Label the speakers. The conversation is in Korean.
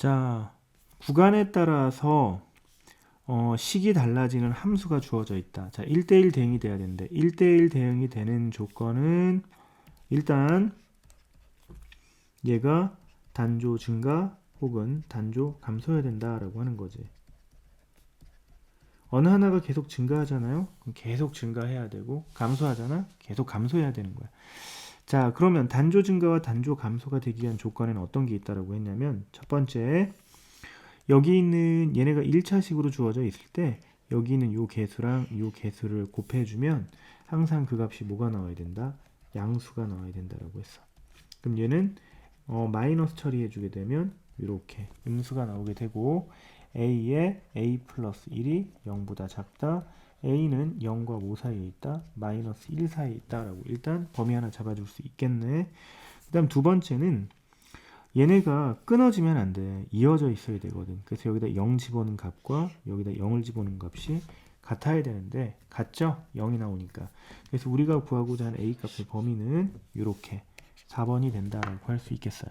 Speaker 1: 자, 구간에 따라서 어, 식이 달라지는 함수가 주어져 있다. 자, 1대1 대응이 돼야 되는데 1대1 대응이 되는 조건은 일단 얘가 단조 증가 혹은 단조 감소해야 된다라고 하는 거지. 어느 하나가 계속 증가하잖아요. 그럼 계속 증가해야 되고 감소하잖아. 계속 감소해야 되는 거야. 자, 그러면 단조 증가와 단조 감소가 되기 위한 조건에는 어떤 게 있다라고 했냐면 첫 번째 여기 있는 얘네가 1차식으로 주어져 있을 때 여기 있는 요 개수랑 요 개수를 곱해 주면 항상 그 값이 뭐가 나와야 된다? 양수가 나와야 된다라고 했어. 그럼 얘는 어, 마이너스 처리해 주게 되면 이렇게 음수가 나오게 되고 a의 a 플러스 1이 0보다 작다 a는 0과 5 사이에 있다 마이너스 1 사이에 있다 라고 일단 범위 하나 잡아줄 수 있겠네. 그 다음 두 번째는 얘네가 끊어지면 안 돼. 이어져 있어야 되거든. 그래서 여기다 0 집어넣은 값과 여기다 0을 집어넣은 값이 같아야 되는데 같죠? 0이 나오니까. 그래서 우리가 구하고자 하는 a 값의 범위는 이렇게 4번이 된다라고 할 수 있겠어요